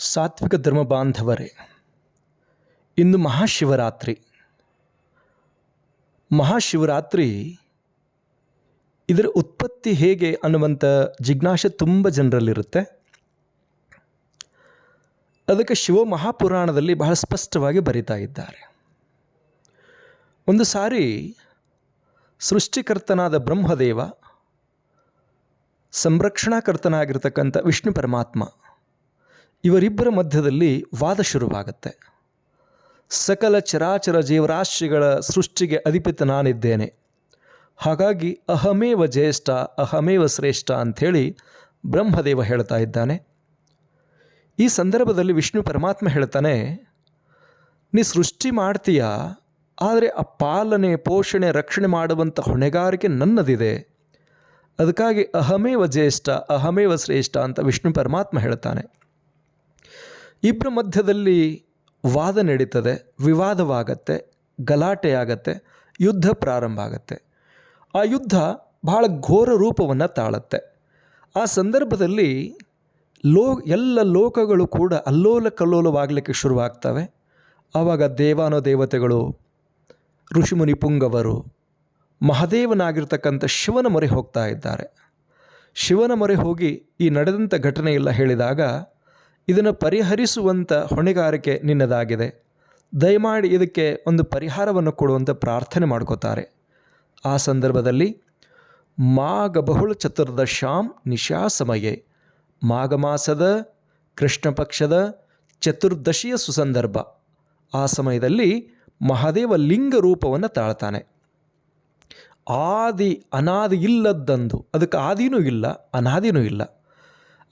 ಸಾತ್ವಿಕ ಧರ್ಮ ಬಾಂಧವರೇ, ಇಂದು ಮಹಾಶಿವರಾತ್ರಿ. ಮಹಾಶಿವರಾತ್ರಿ ಇದರ ಉತ್ಪತ್ತಿ ಹೇಗೆ ಅನ್ನುವಂಥ ಜಿಜ್ಞಾಸೆ ತುಂಬ ಜನರಲ್ಲಿರುತ್ತೆ. ಅದಕ್ಕೆ ಶಿವ ಮಹಾಪುರಾಣದಲ್ಲಿ ಬಹಳ ಸ್ಪಷ್ಟವಾಗಿ ಬರಿತಾ ಇದ್ದಾರೆ. ಒಂದು ಸಾರಿ ಸೃಷ್ಟಿಕರ್ತನಾದ ಬ್ರಹ್ಮದೇವ, ಸಂರಕ್ಷಣಾಕರ್ತನಾಗಿರ್ತಕ್ಕಂಥ ವಿಷ್ಣು ಪರಮಾತ್ಮ ಇವರಿಬ್ಬರ ಮಧ್ಯದಲ್ಲಿ ವಾದ ಶುರುವಾಗುತ್ತೆ. ಸಕಲ ಚರಾಚರ ಜೀವರಾಶಿಗಳ ಸೃಷ್ಟಿಗೆ ಅಧಿಪತಿ ನಾನಿದ್ದೇನೆ. ಹಾಗಾಗಿ ಅಹಮೇವ ಜ್ಯೇಷ್ಠ, ಅಹಮೇವ ಶ್ರೇಷ್ಠ ಅಂಥೇಳಿ ಬ್ರಹ್ಮದೇವ ಹೇಳ್ತಾ ಇದ್ದಾನೆ. ಈ ಸಂದರ್ಭದಲ್ಲಿ ವಿಷ್ಣು ಪರಮಾತ್ಮ ಹೇಳ್ತಾನೆ, ನೀ ಸೃಷ್ಟಿ ಮಾಡ್ತೀಯ? ಆದರೆ ಆ ಪಾಲನೆ, ಪೋಷಣೆ, ರಕ್ಷಣೆ ಮಾಡುವಂಥ ಹೊಣೆಗಾರಿಕೆ ನನ್ನದಿದೆ. ಅದಕ್ಕಾಗಿ ಅಹಮೇವ ಜ್ಯೇಷ್ಠ, ಅಹಮೇವ ಶ್ರೇಷ್ಠ ಅಂತ ವಿಷ್ಣು ಪರಮಾತ್ಮ ಹೇಳ್ತಾನೆ. ಇಬ್ಬರ ಮಧ್ಯದಲ್ಲಿ ವಾದ ನಡೀತದೆ, ವಿವಾದವಾಗತ್ತೆ ಗಲಾಟೆ ಆಗತ್ತೆ ಯುದ್ಧ ಪ್ರಾರಂಭ ಆಗತ್ತೆ. ಆ ಯುದ್ಧ ಬಹಳ ಘೋರ ರೂಪವನ್ನು ತಾಳತ್ತೆ. ಆ ಸಂದರ್ಭದಲ್ಲಿ ಲೋ, ಎಲ್ಲ ಲೋಕಗಳು ಕೂಡ ಅಲ್ಲೋಲ ಕಲ್ಲೋಲವಾಗಲಿಕ್ಕೆ ಶುರುವಾಗ್ತವೆ. ಆವಾಗ ದೇವಾನೋ ದೇವತೆಗಳು, ಋಷಿಮುನಿ ಪುಂಗವರು, ಮಹಾದೇವನಾಗಿರ್ತಕ್ಕಂಥ ಶಿವನ ಮೊರೆ ಹೋಗ್ತಾ ಇದ್ದಾರೆ. ಶಿವನ ಮೊರೆ ಹೋಗಿ ಈ ನಡೆದಂಥ ಘಟನೆಯೆಲ್ಲ ಹೇಳಿದಾಗ ಇದನ್ನು ಪರಿಹರಿಸುವಂಥ ಹೊಣೆಗಾರಿಕೆ ನಿನ್ನದಾಗಿದೆ. ದಯಮಾಡಿ ಇದಕ್ಕೆ ಒಂದು ಪರಿಹಾರವನ್ನು ಕೊಡುವಂಥ ಪ್ರಾರ್ಥನೆ ಮಾಡ್ಕೋತಾರೆ. ಆ ಸಂದರ್ಭದಲ್ಲಿ, ಮಾಘ ಬಹುಳ ಚತುರ್ದಶಾಂ ನಿಶಾ ಸಮಯೇ ಮಾಘ ಮಾಸದ ಕೃಷ್ಣ ಪಕ್ಷದ ಚತುರ್ದಶಿಯ ಸುಸಂದರ್ಭ. ಆ ಸಮಯದಲ್ಲಿ ಮಹಾದೇವ ಲಿಂಗ ರೂಪವನ್ನು ತಾಳ್ತಾನೆ. ಆದಿ ಅನಾದಿ ಇಲ್ಲದ್ದಂದು ಅದಕ್ಕೆ ಆದಿನೂ ಇಲ್ಲ, ಅನಾದಿನೂ ಇಲ್ಲ.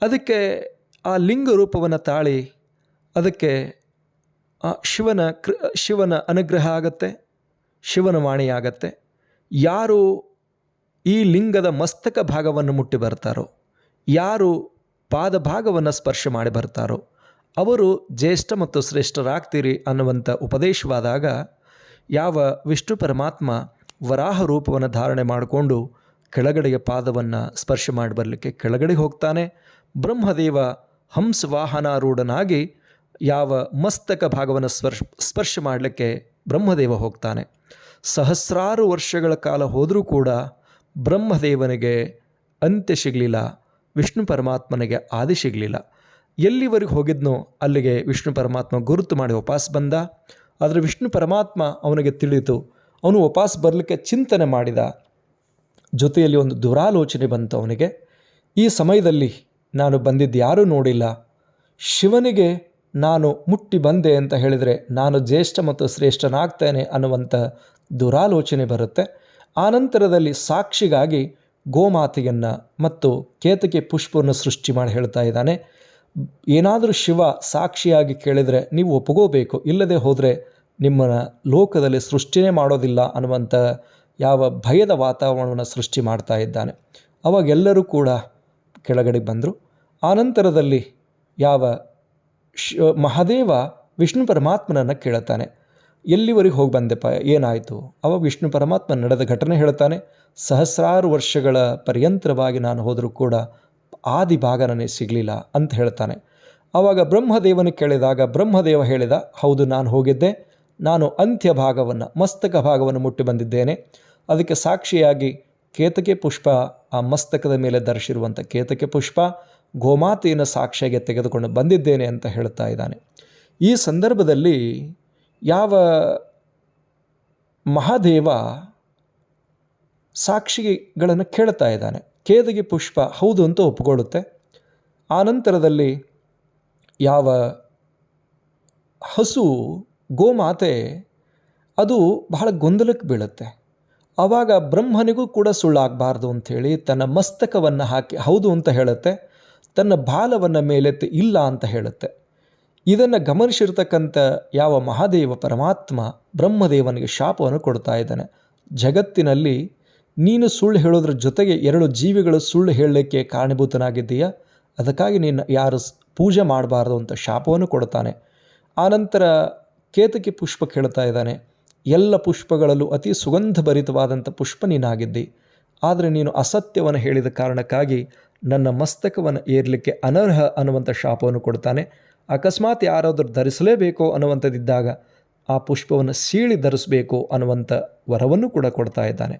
ಅದಕ್ಕೆ ಆ ಲಿಂಗ ರೂಪವನ್ನು ತಾಳಿ ಅದಕ್ಕೆ ಆ ಶಿವನ ಕೃ, ಶಿವನ ಅನುಗ್ರಹ ಆಗತ್ತೆ, ಶಿವನ ವಾಣಿಯಾಗತ್ತೆ ಯಾರು ಈ ಲಿಂಗದ ಮಸ್ತಕ ಭಾಗವನ್ನು ಮುಟ್ಟಿ ಬರ್ತಾರೋ, ಯಾರು ಪಾದ ಭಾಗವನ್ನು ಸ್ಪರ್ಶ ಮಾಡಿ ಬರ್ತಾರೋ, ಅವರು ಜ್ಯೇಷ್ಠ ಮತ್ತು ಶ್ರೇಷ್ಠರಾಗ್ತೀರಿ ಅನ್ನುವಂಥ ಉಪದೇಶವಾದಾಗ ಯಾವ ವಿಷ್ಣು ಪರಮಾತ್ಮ ವರಾಹ ರೂಪವನ್ನು ಧಾರಣೆ ಮಾಡಿಕೊಂಡು ಕೆಳಗಡೆಗೆ ಪಾದವನ್ನು ಸ್ಪರ್ಶ ಮಾಡಿ ಬರಲಿಕ್ಕೆ ಕೆಳಗಡೆ ಹೋಗ್ತಾನೆ, ಬ್ರಹ್ಮದೇವ ಹಂಸವಾಹನಾರೂಢನಾಗಿ ಯಾವ ಮಸ್ತಕ ಭಾಗವನ್ನು ಸ್ಪರ್ಶ ಸ್ಪರ್ಶ ಮಾಡಲಿಕ್ಕೆ ಬ್ರಹ್ಮದೇವ ಹೋಗ್ತಾನೆ. ಸಹಸ್ರಾರು ವರ್ಷಗಳ ಕಾಲ ಹೋದರೂ ಕೂಡ ಬ್ರಹ್ಮದೇವನಿಗೆ ಅಂತ್ಯ ಸಿಗಲಿಲ್ಲ, ವಿಷ್ಣು ಪರಮಾತ್ಮನಿಗೆ ಆದಿ ಸಿಗಲಿಲ್ಲ. ಎಲ್ಲಿವರೆಗೆ ಹೋಗಿದ್ನೋ ಅಲ್ಲಿಗೆ ವಿಷ್ಣು ಪರಮಾತ್ಮ ಗುರುತು ಮಾಡಿ ಉಪಾಸ ಬಂದ. ಆದರೆ ವಿಷ್ಣು ಪರಮಾತ್ಮ ಅವನಿಗೆ ತಿಳಿತು ಅವನು ಉಪಾಸ ಬರಲಿಕ್ಕೆ ಚಿಂತನೆ ಮಾಡಿದ. ಜೊತೆಯಲ್ಲಿ ಒಂದು ದುರಾಲೋಚನೆ ಬಂತು ಅವನಿಗೆ. ಈ ಸಮಯದಲ್ಲಿ ನಾನು ಬಂದಿದ್ದು ಯಾರೂ ನೋಡಿಲ್ಲ. ಶಿವನಿಗೆ ನಾನು ಮುಟ್ಟಿ ಬಂದೆ ಅಂತ ಹೇಳಿದರೆ ನಾನು ಜ್ಯೇಷ್ಠ ಮತ್ತು ಶ್ರೇಷ್ಠನಾಗ್ತೇನೆ ಅನ್ನುವಂಥ ದುರಾಲೋಚನೆ ಬರುತ್ತೆ. ಆನಂತರದಲ್ಲಿ ಸಾಕ್ಷಿಗಾಗಿ ಗೋಮಾತೆಯನ್ನು ಮತ್ತು ಕೇತಕಿ ಪುಷ್ಪವನ್ನು ಸೃಷ್ಟಿ ಮಾಡಿ ಹೇಳ್ತಾ ಇದ್ದಾನೆ. ಏನಾದರೂ ಶಿವ ಸಾಕ್ಷಿಯಾಗಿ ಕೇಳಿದರೆ ನೀವು ಒಪ್ಪಗೋಬೇಕು ಇಲ್ಲದೆ ಹೋದರೆ ನಿಮ್ಮ ಲೋಕದಲ್ಲಿ ಸೃಷ್ಟಿನೇ ಮಾಡೋದಿಲ್ಲ ಅನ್ನುವಂಥ ಯಾವ ಭಯದ ವಾತಾವರಣವನ್ನು ಸೃಷ್ಟಿ ಮಾಡ್ತಾ ಇದ್ದಾನೆ. ಅವಾಗೆಲ್ಲರೂ ಕೂಡ ಕೆಳಗಡೆ ಬಂದರು. ಆನಂತರದಲ್ಲಿ ಯಾವ ಶ, ಮಹಾದೇವ ವಿಷ್ಣು ಪರಮಾತ್ಮನನ್ನು ಕೇಳುತ್ತಾನೆ ಎಲ್ಲಿವರೆಗೆ ಹೋಗಿ ಬಂದೆಪ್ಪ, ಏನಾಯಿತು? ಅವಾಗ ವಿಷ್ಣು ಪರಮಾತ್ಮ ನಡೆದ ಘಟನೆ ಹೇಳ್ತಾನೆ. ಸಹಸ್ರಾರು ವರ್ಷಗಳ ಪರ್ಯಂತರವಾಗಿ ನಾನು ಹೋದರೂ ಕೂಡ ಆದಿ ಭಾಗ ನನಗೆ ಸಿಗಲಿಲ್ಲ ಅಂತ ಹೇಳ್ತಾನೆ. ಆವಾಗ ಬ್ರಹ್ಮದೇವನ ಕೇಳಿದಾಗ ಬ್ರಹ್ಮದೇವ ಹೇಳಿದ, ಹೌದು, ನಾನು ಹೋಗಿದ್ದೆ. ನಾನು ಅಂತ್ಯ ಭಾಗವನ್ನು, ಮಸ್ತಕ ಭಾಗವನ್ನು ಮುಟ್ಟಿ ಬಂದಿದ್ದೇನೆ. ಅದಕ್ಕೆ ಸಾಕ್ಷಿಯಾಗಿ ಕೇತಕೆ ಪುಷ್ಪ ಆ ಮಸ್ತಕದ ಮೇಲೆ ಧರಿಸಿರುವಂಥ ಕೇತಕೆ ಪುಷ್ಪ ಗೋಮಾತೆಯನ್ನು ಸಾಕ್ಷಿಯಾಗಿ ತೆಗೆದುಕೊಂಡು ಬಂದಿದ್ದೇನೆ ಅಂತ ಹೇಳ್ತಾ ಇದ್ದಾನೆ. ಈ ಸಂದರ್ಭದಲ್ಲಿ ಯಾವ ಮಹಾದೇವ ಸಾಕ್ಷಿಗಳನ್ನು ಕೇಳ್ತಾ ಇದ್ದಾನೆ. ಕೇದಗಿ ಪುಷ್ಪ ಹೌದು ಅಂತ ಒಪ್ಪಿಕೊಳ್ಳುತ್ತೆ. ಆನಂತರದಲ್ಲಿ ಯಾವ ಹಸು ಗೋಮಾತೆ ಅದು ಬಹಳ ಗೊಂದಲಕ್ಕೆ ಬೀಳುತ್ತೆ. ಆವಾಗ ಬ್ರಹ್ಮನಿಗೂ ಕೂಡ ಸುಳ್ಳಾಗಬಾರ್ದು ಅಂಥೇಳಿ ತನ್ನ ಮಸ್ತಕವನ್ನು ಹಾಕಿ, ಹೌದು ಅಂತ ಹೇಳುತ್ತೆ. ತನ್ನ ಬಾಲವನ್ನು ಮೇಲೆತ್ತಿ, ಇಲ್ಲ ಅಂತ ಹೇಳುತ್ತೆ. ಇದನ್ನು ಗಮನಿಸಿರ್ತಕ್ಕಂಥ ಯಾವ ಮಹಾದೇವ ಪರಮಾತ್ಮ ಬ್ರಹ್ಮದೇವನಿಗೆ ಶಾಪವನ್ನು ಕೊಡ್ತಾ ಇದ್ದಾನೆ. ಜಗತ್ತಿನಲ್ಲಿ ನೀನು ಸುಳ್ಳು ಹೇಳೋದ್ರ ಜೊತೆಗೆ ಎರಡು ಜೀವಿಗಳು ಸುಳ್ಳು ಹೇಳಲಿಕ್ಕೆ ಕಾರಣಭೂತನಾಗಿದ್ದೀಯಾ? ಅದಕ್ಕಾಗಿ ನೀನು ಯಾರು ಪೂಜೆ ಮಾಡಬಾರ್ದು ಅಂತ ಶಾಪವನ್ನು ಕೊಡ್ತಾನೆ. ಆನಂತರ ಕೇತಕಿ ಪುಷ್ಪ ಕೇಳ್ತಾ ಇದ್ದಾನೆ. ಎಲ್ಲ ಪುಷ್ಪಗಳಲ್ಲೂ ಅತಿ ಸುಗಂಧಭರಿತವಾದಂಥ ಪುಷ್ಪ ನೀನಾಗಿದ್ದಿ. ಆದರೆ ನೀನು ಅಸತ್ಯವನ್ನು ಹೇಳಿದ ಕಾರಣಕ್ಕಾಗಿ ನನ್ನ ಮಸ್ತಕವನ್ನು ಏರಲಿಕ್ಕೆ ಅನರ್ಹ ಅನ್ನುವಂಥ ಶಾಪವನ್ನು ಕೊಡ್ತಾನೆ. ಅಕಸ್ಮಾತ್ ಯಾರಾದರೂ ಧರಿಸಲೇಬೇಕು ಅನ್ನುವಂಥದ್ದಿದ್ದಾಗ ಆ ಪುಷ್ಪವನ್ನು ಸೀಳಿ ಧರಿಸಬೇಕು ಅನ್ನುವಂಥ ವರವನ್ನು ಕೂಡ ಕೊಡ್ತಾ ಇದ್ದಾನೆ.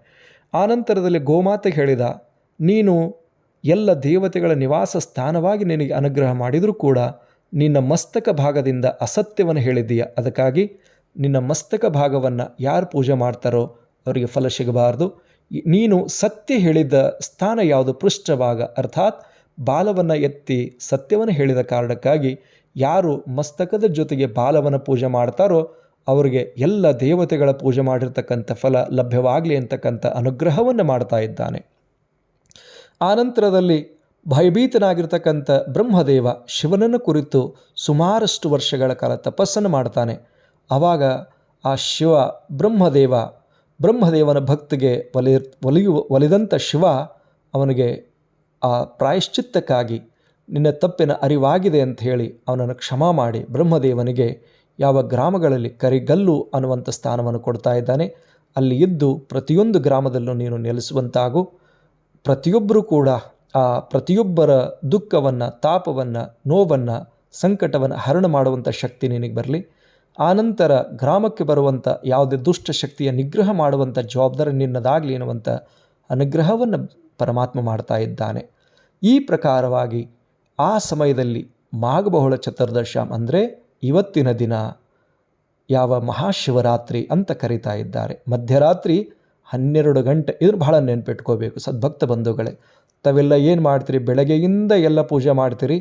ಆನಂತರದಲ್ಲಿ ಗೋಮಾತೆ ಹೇಳಿದ, ನೀನು ಎಲ್ಲ ದೇವತೆಗಳ ನಿವಾಸ ಸ್ಥಾನವಾಗಿ ನಿನಗೆ ಅನುಗ್ರಹ ಮಾಡಿದರೂ ಕೂಡ ನಿನ್ನ ಮಸ್ತಕ ಭಾಗದಿಂದ ಅಸತ್ಯವನ್ನು ಹೇಳಿದ್ದೀಯ. ಅದಕ್ಕಾಗಿ ನಿನ್ನ ಮಸ್ತಕ ಭಾಗವನ್ನು ಯಾರು ಪೂಜೆ ಮಾಡ್ತಾರೋ ಅವರಿಗೆ ಫಲ ಸಿಗಬಾರ್ದು. ನೀನು ಸತ್ಯ ಹೇಳಿದ ಸ್ಥಾನ ಯಾವುದು? ಪೃಷ್ಠಭಾಗ. ಅರ್ಥಾತ್ ಬಾಲವನ್ನು ಎತ್ತಿ ಸತ್ಯವನ್ನು ಹೇಳಿದ ಕಾರಣಕ್ಕಾಗಿ ಯಾರು ಮಸ್ತಕದ ಜೊತೆಗೆ ಬಾಲವನ್ನು ಪೂಜೆ ಮಾಡ್ತಾರೋ ಅವರಿಗೆ ಎಲ್ಲ ದೇವತೆಗಳ ಪೂಜೆ ಮಾಡಿರ್ತಕ್ಕಂಥ ಫಲ ಲಭ್ಯವಾಗಲಿ ಅಂತಕ್ಕಂಥ ಅನುಗ್ರಹವನ್ನು ಮಾಡ್ತಾ ಇದ್ದಾನೆ. ಆನಂತರದಲ್ಲಿ ಭಯಭೀತನಾಗಿರ್ತಕ್ಕಂಥ ಬ್ರಹ್ಮದೇವ ಶಿವನನ್ನು ಕುರಿತು ಸುಮಾರಷ್ಟು ವರ್ಷಗಳ ಕಾಲ ತಪಸ್ಸನ್ನು ಮಾಡ್ತಾನೆ. ಆವಾಗ ಆ ಶಿವ ಬ್ರಹ್ಮದೇವ, ಬ್ರಹ್ಮದೇವನ ಭಕ್ತಿಗೆ ಒಲಿ ಒಲಿಯುವ ಒಲಿದಂಥ ಶಿವ ಅವನಿಗೆ ಆ ಪ್ರಾಯಶ್ಚಿತ್ತಕ್ಕಾಗಿ ನಿನ್ನ ತಪ್ಪಿನ ಅರಿವಾಗಿದೆ ಅಂತ ಹೇಳಿ ಅವನನ್ನು ಕ್ಷಮಾ ಮಾಡಿ ಬ್ರಹ್ಮದೇವನಿಗೆ ಯಾವ ಗ್ರಾಮಗಳಲ್ಲಿ ಕರಿಗಲ್ಲು ಅನ್ನುವಂಥ ಸ್ಥಾನವನ್ನು ಕೊಡ್ತಾ ಇದ್ದಾನೆ, ಅಲ್ಲಿ ಇದ್ದು ಪ್ರತಿಯೊಂದು ಗ್ರಾಮದಲ್ಲೂ ನೀನು ನೆಲೆಸುವಂತಾಗು. ಪ್ರತಿಯೊಬ್ಬರೂ ಕೂಡ ಆ ಪ್ರತಿಯೊಬ್ಬರ ದುಃಖವನ್ನು, ತಾಪವನ್ನು, ನೋವನ್ನು, ಸಂಕಟವನ್ನು ಹರಣ ಮಾಡುವಂಥ ಶಕ್ತಿ ನಿನಗೆ ಬರಲಿ. ಆನಂತರ ಗ್ರಾಮಕ್ಕೆ ಬರುವಂಥ ಯಾವುದೇ ದುಷ್ಟಶಕ್ತಿಯ ನಿಗ್ರಹ ಮಾಡುವಂಥ ಜವಾಬ್ದಾರಿ ನಿನ್ನದಾಗಲಿ ಎನ್ನುವಂಥ ಅನುಗ್ರಹವನ್ನು ಪರಮಾತ್ಮ ಮಾಡ್ತಾ ಇದ್ದಾನೆ. ಈ ಪ್ರಕಾರವಾಗಿ ಆ ಸಮಯದಲ್ಲಿ ಮಾಘಬಹುಳ ಚತುರ್ದಶ ಅಂದರೆ ಇವತ್ತಿನ ದಿನ ಯಾವ ಮಹಾಶಿವರಾತ್ರಿ ಅಂತ ಕರೀತಾ ಇದ್ದಾರೆ. ಮಧ್ಯರಾತ್ರಿ ಹನ್ನೆರಡು ಗಂಟೆ, ಇದ್ರ ಬಹಳ ನೆನ್ಪಿಟ್ಕೋಬೇಕು ಸದ್ಭಕ್ತ ಬಂಧುಗಳೇ. ತಾವೆಲ್ಲ ಏನು ಮಾಡ್ತೀರಿ? ಬೆಳಗ್ಗೆಯಿಂದ ಎಲ್ಲ ಪೂಜೆ ಮಾಡ್ತೀರಿ,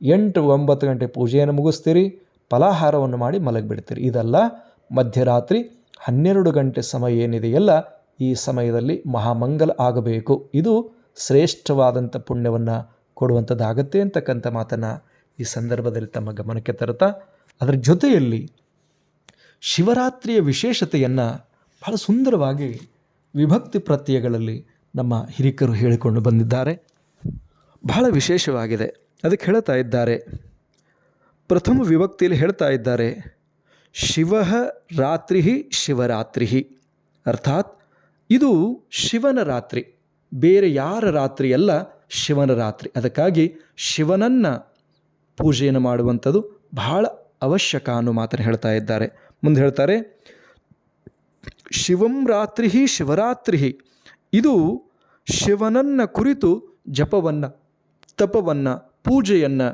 ಎಂಟು ಒಂಬತ್ತು ಗಂಟೆ ಪೂಜೆಯನ್ನು ಮುಗಿಸ್ತೀರಿ ಫಲಾಹಾರವನ್ನು ಮಾಡಿ ಮಲಗಿಬಿಡ್ತೀರಿ. ಇದಲ್ಲ, ಮಧ್ಯರಾತ್ರಿ ಹನ್ನೆರಡು ಗಂಟೆ ಸಮಯ ಏನಿದೆಯಲ್ಲ, ಈ ಸಮಯದಲ್ಲಿ ಮಹಾಮಂಗಲ ಆಗಬೇಕು. ಇದು ಶ್ರೇಷ್ಠವಾದಂಥ ಪುಣ್ಯವನ್ನು ಕೊಡುವಂಥದ್ದಾಗತ್ತೆ ಅಂತಕ್ಕಂಥ ಮಾತನ್ನು ಈ ಸಂದರ್ಭದಲ್ಲಿ ತಮ್ಮ ಗಮನಕ್ಕೆ ತರುತ್ತಾ, ಅದರ ಜೊತೆಯಲ್ಲಿ ಶಿವರಾತ್ರಿಯ ವಿಶೇಷತೆಯನ್ನು ಬಹಳ ಸುಂದರವಾಗಿ ವಿಭಕ್ತಿ ಪ್ರತ್ಯಯಗಳಲ್ಲಿ ನಮ್ಮ ಹಿರಿಕರು ಹೇಳಿಕೊಂಡು ಬಂದಿದ್ದಾರೆ. ಬಹಳ ವಿಶೇಷವಾಗಿದೆ. ಅದಕ್ಕೆ ಹೇಳ್ತಾ ಇದ್ದಾರೆ ಪ್ರಥಮ ವಿಭಕ್ತಿಯಲ್ಲಿ ಹೇಳ್ತಾ ಇದ್ದಾರೆ, ಶಿವ ರಾತ್ರಿ ಶಿವರಾತ್ರಿ ಅರ್ಥಾತ್ ಇದು ಶಿವನ ರಾತ್ರಿ, ಬೇರೆ ಯಾರ ರಾತ್ರಿ ಅಲ್ಲ ಶಿವನ ರಾತ್ರಿ. ಅದಕ್ಕಾಗಿ ಶಿವನನ್ನು ಪೂಜೆಯನ್ನು ಮಾಡುವಂಥದ್ದು ಬಹಳ ಅವಶ್ಯಕ ಅನ್ನೋ ಮಾತನ್ನು ಹೇಳ್ತಾ ಇದ್ದಾರೆ. ಮುಂದೆ ಹೇಳ್ತಾರೆ, ಶಿವಂ ರಾತ್ರಿ ಶಿವರಾತ್ರಿ ಇದು ಶಿವನನ್ನ ಕುರಿತು ಜಪವನ್ನು, ತಪವನ್ನು, ಪೂಜೆಯನ್ನು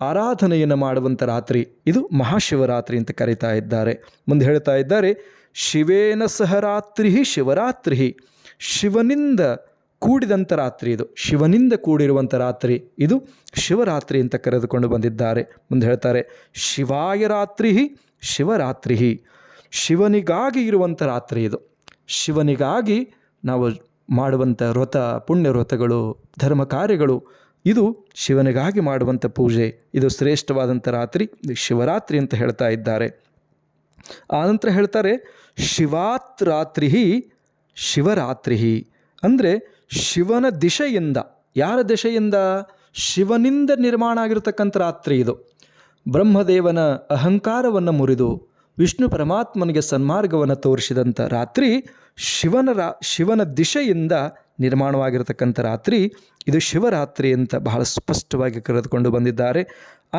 ಆರಾಧನೆಯನ್ನು ಮಾಡುವಂಥ ರಾತ್ರಿ. ಇದು ಮಹಾಶಿವರಾತ್ರಿ ಅಂತ ಕರೀತಾ ಇದ್ದಾರೆ. ಮುಂದೆ ಹೇಳ್ತಾ ಇದ್ದಾರೆ, ಶಿವೇನ ಸಹ ರಾತ್ರಿ ಶಿವರಾತ್ರಿ ಶಿವನಿಂದ ಕೂಡಿದಂಥ ರಾತ್ರಿ ಇದು. ಶಿವನಿಂದ ಕೂಡಿರುವಂಥ ರಾತ್ರಿ ಇದು ಶಿವರಾತ್ರಿ ಅಂತ ಕರೆದುಕೊಂಡು ಬಂದಿದ್ದಾರೆ. ಮುಂದೆ ಹೇಳ್ತಾರೆ, ಶಿವಾಯ ರಾತ್ರಿ ಶಿವರಾತ್ರಿ ಶಿವನಿಗಾಗಿ ಇರುವಂಥ ರಾತ್ರಿ ಇದು. ಶಿವನಿಗಾಗಿ ನಾವು ಮಾಡುವಂಥ ವ್ರತ ಪುಣ್ಯ ವ್ರತಗಳು ಧರ್ಮ ಕಾರ್ಯಗಳು ಇದು ಶಿವನಿಗಾಗಿ ಮಾಡುವಂಥ ಪೂಜೆ. ಇದು ಶ್ರೇಷ್ಠವಾದಂಥ ರಾತ್ರಿ ಶಿವರಾತ್ರಿ ಅಂತ ಹೇಳ್ತಾ ಇದ್ದಾರೆ. ಆನಂತರ ಹೇಳ್ತಾರೆ ಶಿವಾತ್ರಾತ್ರಿ ಶಿವರಾತ್ರಿ ಅಂದರೆ ಶಿವನ ದಿಶೆಯಿಂದ, ಯಾರ ದಿಶೆಯಿಂದ? ಶಿವನಿಂದ ನಿರ್ಮಾಣ ಆಗಿರತಕ್ಕಂಥ ರಾತ್ರಿ ಇದು. ಬ್ರಹ್ಮದೇವನ ಅಹಂಕಾರವನ್ನು ಮುರಿದು, ವಿಷ್ಣು ಪರಮಾತ್ಮನಿಗೆ ಸನ್ಮಾರ್ಗವನ್ನು ತೋರಿಸಿದಂಥ ರಾತ್ರಿ ಶಿವನ ರಾ, ಶಿವನ ದಿಶೆಯಿಂದ ನಿರ್ಮಾಣವಾಗಿರತಕ್ಕಂಥ ರಾತ್ರಿ, ಇದು ಶಿವರಾತ್ರಿ ಅಂತ ಬಹಳ ಸ್ಪಷ್ಟವಾಗಿ ಕರೆದುಕೊಂಡು ಬಂದಿದ್ದಾರೆ.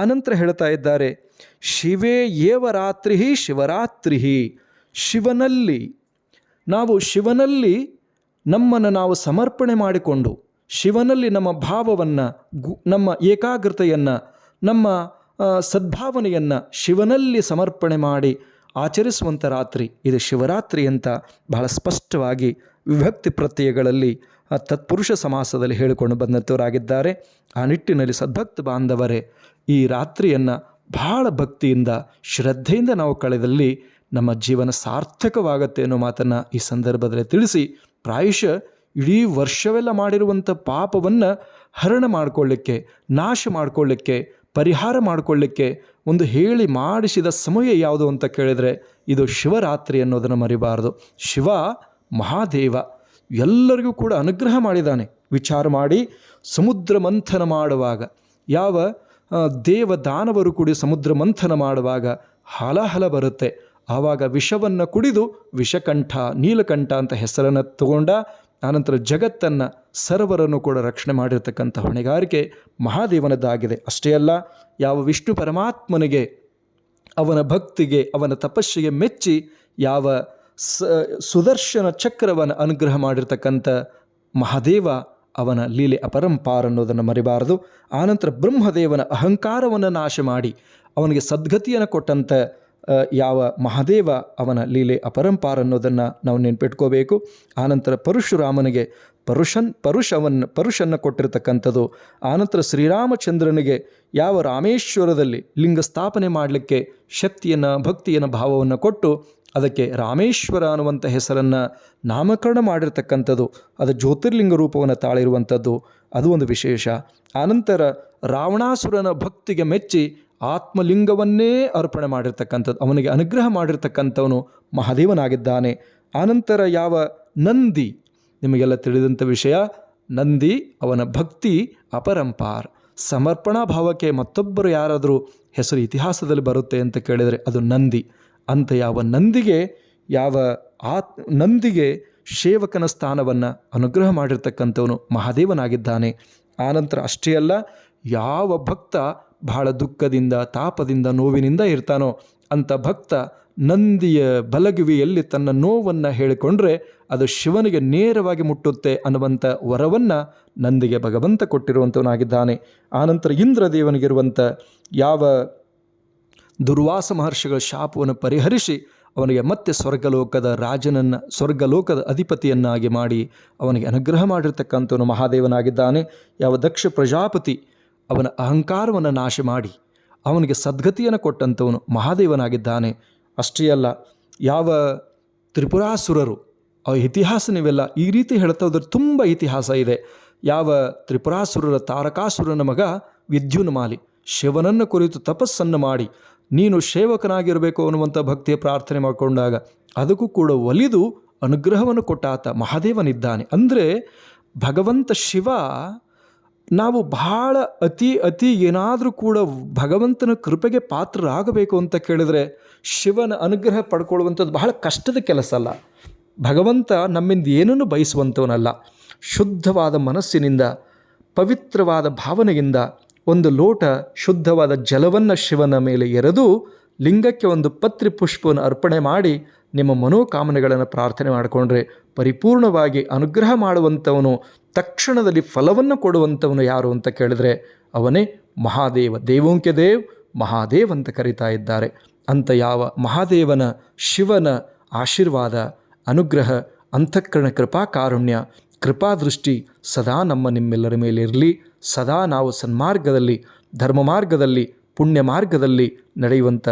ಆನಂತರ ಹೇಳ್ತಾ ಇದ್ದಾರೆ, ಶಿವೇ ಏವ ರಾತ್ರಿ ಶಿವರಾತ್ರಿ ಶಿವನಲ್ಲಿ ನಾವು ಶಿವನಲ್ಲಿ ನಮ್ಮನ್ನು ನಾವು ಸಮರ್ಪಣೆ ಮಾಡಿಕೊಂಡು, ಶಿವನಲ್ಲಿ ನಮ್ಮ ಭಾವವನ್ನು, ಗು, ನಮ್ಮ ಏಕಾಗ್ರತೆಯನ್ನು, ನಮ್ಮ ಸದ್ಭಾವನೆಯನ್ನು ಶಿವನಲ್ಲಿ ಸಮರ್ಪಣೆ ಮಾಡಿ ಆಚರಿಸುವಂಥ ರಾತ್ರಿ, ಇದು ಶಿವರಾತ್ರಿ ಅಂತ ಬಹಳ ಸ್ಪಷ್ಟವಾಗಿ ವಿಭಕ್ತಿ ಪ್ರತ್ಯಯಗಳಲ್ಲಿ ತತ್ಪುರುಷ ಸಮಾಸದಲ್ಲಿ ಹೇಳಿಕೊಂಡು ಬಂದಂಥವರಾಗಿದ್ದಾರೆ ಆ ನಿಟ್ಟಿನಲ್ಲಿ ಸದ್ಭಕ್ತ ಬಾಂಧವರೇ, ಈ ರಾತ್ರಿಯನ್ನು ಬಹಳ ಭಕ್ತಿಯಿಂದ, ಶ್ರದ್ಧೆಯಿಂದ ನಾವು ಕಳೆದಲ್ಲಿ ನಮ್ಮ ಜೀವನ ಸಾರ್ಥಕವಾಗತ್ತೆ ಅನ್ನೋ ಮಾತನ್ನು ಈ ಸಂದರ್ಭದಲ್ಲಿ ತಿಳಿಸಿ, ಪ್ರಾಯಶಃ ಇಡೀ ವರ್ಷವೆಲ್ಲ ಮಾಡಿರುವಂಥ ಪಾಪವನ್ನು ಹರಣ ಮಾಡಿಕೊಳ್ಳಿಕ್ಕೆ, ನಾಶ ಮಾಡಿಕೊಳ್ಳಿಕ್ಕೆ, ಪರಿಹಾರ ಮಾಡಿಕೊಳ್ಳಿಕ್ಕೆ ಒಂದು ಹೇಳಿ ಮಾಡಿಸಿದ ಸಮಯ ಯಾವುದು ಅಂತ ಕೇಳಿದರೆ, ಇದು ಶಿವರಾತ್ರಿ ಅನ್ನೋದನ್ನು ಮರಿಬಾರದು. ಶಿವ ಮಹಾದೇವ ಎಲ್ಲರಿಗೂ ಕೂಡ ಅನುಗ್ರಹ ಮಾಡಿದ್ದಾನೆ. ವಿಚಾರ ಮಾಡಿ ಸಮುದ್ರ ಮಂಥನ ಮಾಡುವಾಗ, ಯಾವ ದೇವ ದಾನವರು ಕೂಡಿ ಸಮುದ್ರ ಮಂಥನ ಮಾಡುವಾಗ ಹಲಹಲ ಬರುತ್ತೆ. ಆವಾಗ ವಿಷವನ್ನು ಕುಡಿದು ವಿಷಕಂಠ, ನೀಲಕಂಠ ಅಂತ ಹೆಸರನ್ನು ತಗೊಂಡ, ಆನಂತರ ಜಗತ್ತನ್ನು, ಸರ್ವರನ್ನು ಕೂಡ ರಕ್ಷಣೆ ಮಾಡಿರ್ತಕ್ಕಂಥ ಹೊಣೆಗಾರಿಕೆ ಮಹಾದೇವನದ್ದಾಗಿದೆ. ಅಷ್ಟೇ ಅಲ್ಲ, ಯಾವ ವಿಷ್ಣು ಪರಮಾತ್ಮನಿಗೆ, ಅವನ ಭಕ್ತಿಗೆ, ಅವನ ತಪಸ್ಸಿಗೆ ಮೆಚ್ಚಿ, ಯಾವ ಸುದರ್ಶನ ಚಕ್ರವನ್ನು ಅನುಗ್ರಹ ಮಾಡಿರ್ತಕ್ಕಂಥ ಮಹಾದೇವ ಅವನ ಲೀಲೆ ಅಪರಂಪಾರ ಅನ್ನೋದನ್ನು ಮರಿಬಾರದು. ಆನಂತರ ಬ್ರಹ್ಮದೇವನ ಅಹಂಕಾರವನ್ನು ನಾಶ ಮಾಡಿ ಅವನಿಗೆ ಸದ್ಗತಿಯನ್ನು ಕೊಟ್ಟಂಥ ಯಾವ ಮಹಾದೇವ ಅವನ ಲೀಲೆ ಅಪರಂಪಾರ ಅನ್ನೋದನ್ನು ನಾವು ನೆನ್ಪಿಟ್ಕೋಬೇಕು. ಆನಂತರ ಪರಶುರಾಮನಿಗೆ ಪರುಷನ್ ಪರುಷವನ್ನು ಪರುಷನ್ನು ಕೊಟ್ಟಿರ್ತಕ್ಕಂಥದ್ದು. ಆನಂತರ ಶ್ರೀರಾಮಚಂದ್ರನಿಗೆ ಯಾವ ರಾಮೇಶ್ವರದಲ್ಲಿ ಲಿಂಗ ಸ್ಥಾಪನೆ ಮಾಡಲಿಕ್ಕೆ ಶಕ್ತಿಯನ್ನು, ಭಕ್ತಿಯನ್ನು, ಭಾವವನ್ನು ಕೊಟ್ಟು ಅದಕ್ಕೆ ರಾಮೇಶ್ವರ ಅನ್ನುವಂಥ ಹೆಸರನ್ನು ನಾಮಕರಣ ಮಾಡಿರ್ತಕ್ಕಂಥದ್ದು, ಅದು ಜ್ಯೋತಿರ್ಲಿಂಗ ರೂಪವನ್ನು ತಾಳಿರುವಂಥದ್ದು, ಅದು ಒಂದು ವಿಶೇಷ. ಆನಂತರ ರಾವಣಾಸುರನ ಭಕ್ತಿಗೆ ಮೆಚ್ಚಿ ಆತ್ಮಲಿಂಗವನ್ನೇ ಅರ್ಪಣೆ ಮಾಡಿರ್ತಕ್ಕಂಥದ್ದು, ಅವನಿಗೆ ಅನುಗ್ರಹ ಮಾಡಿರ್ತಕ್ಕಂಥವನು ಮಹಾದೇವನಾಗಿದ್ದಾನೆ. ಆನಂತರ ಯಾವ ನಂದಿ, ನಿಮಗೆಲ್ಲ ತಿಳಿದಂಥ ವಿಷಯ, ನಂದಿ ಅವನ ಭಕ್ತಿ ಅಪರಂಪಾರ್. ಸಮರ್ಪಣಾ ಭಾವಕ್ಕೆ ಮತ್ತೊಬ್ಬರು ಯಾರಾದರೂ ಹೆಸರು ಇತಿಹಾಸದಲ್ಲಿ ಬರುತ್ತೆ ಅಂತ ಕೇಳಿದರೆ ಅದು ನಂದಿ. ಅಂತ ಯಾವ ನಂದಿಗೆ, ಯಾವ ಆತ್, ನಂದಿಗೆ ಸೇವಕನ ಸ್ಥಾನವನ್ನು ಅನುಗ್ರಹ ಮಾಡಿರ್ತಕ್ಕಂಥವನು ಮಹಾದೇವನಾಗಿದ್ದಾನೆ. ಆನಂತರ ಅಷ್ಟೇ ಅಲ್ಲ, ಯಾವ ಭಕ್ತ ಬಹಳ ದುಃಖದಿಂದ, ತಾಪದಿಂದ, ನೋವಿನಿಂದ ಇರ್ತಾನೋ ಅಂತ ಭಕ್ತ ನಂದಿಯ ಬಲಗುವಿಯಲ್ಲಿ ತನ್ನ ನೋವನ್ನು ಹೇಳಿಕೊಂಡ್ರೆ ಅದು ಶಿವನಿಗೆ ನೇರವಾಗಿ ಮುಟ್ಟುತ್ತೆ ಅನ್ನುವಂಥ ವರವನ್ನು ನಂದಿಗೆ ಭಗವಂತ ಕೊಟ್ಟಿರುವಂಥವನಾಗಿದ್ದಾನೆ ಆನಂತರ ಇಂದ್ರದೇವನಿಗಿರುವಂಥ ಯಾವ ದುರ್ವಾಸ ಮಹರ್ಷಿಗಳ ಶಾಪವನ್ನು ಪರಿಹರಿಸಿ ಅವನಿಗೆ ಮತ್ತೆ ಸ್ವರ್ಗಲೋಕದ ರಾಜನನ್ನು, ಸ್ವರ್ಗಲೋಕದ ಅಧಿಪತಿಯನ್ನಾಗಿ ಮಾಡಿ ಅವನಿಗೆ ಅನುಗ್ರಹ ಮಾಡಿರ್ತಕ್ಕಂಥವನು ಮಹಾದೇವನಾಗಿದ್ದಾನೆ. ಯಾವ ದಕ್ಷ ಪ್ರಜಾಪತಿ ಅವನ ಅಹಂಕಾರವನ್ನು ನಾಶ ಮಾಡಿ ಅವನಿಗೆ ಸದ್ಗತಿಯನ್ನು ಕೊಟ್ಟಂಥವನು ಮಹಾದೇವನಾಗಿದ್ದಾನೆ. ಅಷ್ಟೇ ಅಲ್ಲ, ಯಾವ ತ್ರಿಪುರಾಸುರರು, ಆ ಇತಿಹಾಸ ನೀವೆಲ್ಲ ಈ ರೀತಿ ಹೇಳ್ತಾ ಹೋದ್ರೆ ತುಂಬ ಇತಿಹಾಸ ಇದೆ. ಯಾವ ತ್ರಿಪುರಾಸುರರ ತಾರಕಾಸುರನ ಮಗ ವಿದ್ಯುನ್ಮಾಲಿ, ಶಿವನನ್ನು ಕುರಿತು ತಪಸ್ಸನ್ನು ಮಾಡಿ ನೀನು ಸೇವಕನಾಗಿರಬೇಕು ಅನ್ನುವಂಥ ಭಕ್ತಿಯ ಪ್ರಾರ್ಥನೆ ಮಾಡಿಕೊಂಡಾಗ ಅದಕ್ಕೂ ಕೂಡ ಒಲಿದು ಅನುಗ್ರಹವನ್ನು ಕೊಟ್ಟಾತ ಮಹಾದೇವನಿದ್ದಾನೆ. ಅಂದರೆ ಭಗವಂತ ಶಿವ ನಾವು ಬಹಳ ಅತಿ ಅತಿ ಏನಾದರೂ ಕೂಡ ಭಗವಂತನ ಕೃಪೆಗೆ ಪಾತ್ರರಾಗಬೇಕು ಅಂತ ಕೇಳಿದರೆ ಶಿವನ ಅನುಗ್ರಹ ಪಡ್ಕೊಳ್ಳುವಂಥದ್ದು ಬಹಳ ಕಷ್ಟದ ಕೆಲಸ ಅಲ್ಲ. ಭಗವಂತ ನಮ್ಮಿಂದ ಏನನ್ನು ಬಯಸುವಂಥವನಲ್ಲ. ಶುದ್ಧವಾದ ಮನಸ್ಸಿನಿಂದ, ಪವಿತ್ರವಾದ ಭಾವನೆಯಿಂದ ಒಂದು ಲೋಟ ಶುದ್ಧವಾದ ಜಲವನ್ನು ಶಿವನ ಮೇಲೆ ಎರೆದು ಲಿಂಗಕ್ಕೆ ಒಂದು ಪತ್ರಿ ಪುಷ್ಪವನ್ನು ಅರ್ಪಣೆ ಮಾಡಿ ನಿಮ್ಮ ಮನೋಕಾಮನೆಗಳನ್ನು ಪ್ರಾರ್ಥನೆ ಮಾಡಿಕೊಂಡ್ರೆ ಪರಿಪೂರ್ಣವಾಗಿ ಅನುಗ್ರಹ ಮಾಡುವಂಥವನು, ತಕ್ಷಣದಲ್ಲಿ ಫಲವನ್ನು ಕೊಡುವಂಥವನು ಯಾರು ಅಂತ ಕೇಳಿದರೆ ಅವನೇ ಮಹಾದೇವ. ದೇವೋಂಕೆ ದೇವ್, ಮಹಾದೇವ್ ಅಂತ ಕರೀತಾ ಇದ್ದಾರೆ. ಅಂತ ಯಾವ ಮಹಾದೇವನ ಶಿವನ ಆಶೀರ್ವಾದ, ಅನುಗ್ರಹ, ಅಂತಃಕರಣ ಕೃಪಾ ಕಾರುಣ್ಯ ಕೃಪಾದೃಷ್ಟಿ ಸದಾ ನಮ್ಮ ನಿಮ್ಮೆಲ್ಲರ ಮೇಲೆ ಇರಲಿ. ಸದಾ ನಾವು ಸನ್ಮಾರ್ಗದಲ್ಲಿ ಧರ್ಮ ಮಾರ್ಗದಲ್ಲಿ ಪುಣ್ಯ ಮಾರ್ಗದಲ್ಲಿ ನಡೆಯುವಂಥ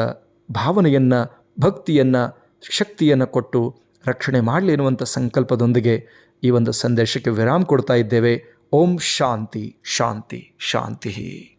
ಭಾವನೆಯನ್ನು, ಭಕ್ತಿಯನ್ನು, ಶಕ್ತಿಯನ್ನು ಕೊಟ್ಟು ರಕ್ಷಣೆ ಮಾಡಲಿ ಎನ್ನುವಂಥ ಸಂಕಲ್ಪದೊಂದಿಗೆ ಈ ಒಂದು ಸಂದೇಶಕ್ಕೆ ವಿರಾಮ ಕೊಡ್ತಾ ಇದ್ದೇವೆ. ಓಂ ಶಾಂತಿ ಶಾಂತಿ ಶಾಂತಿ.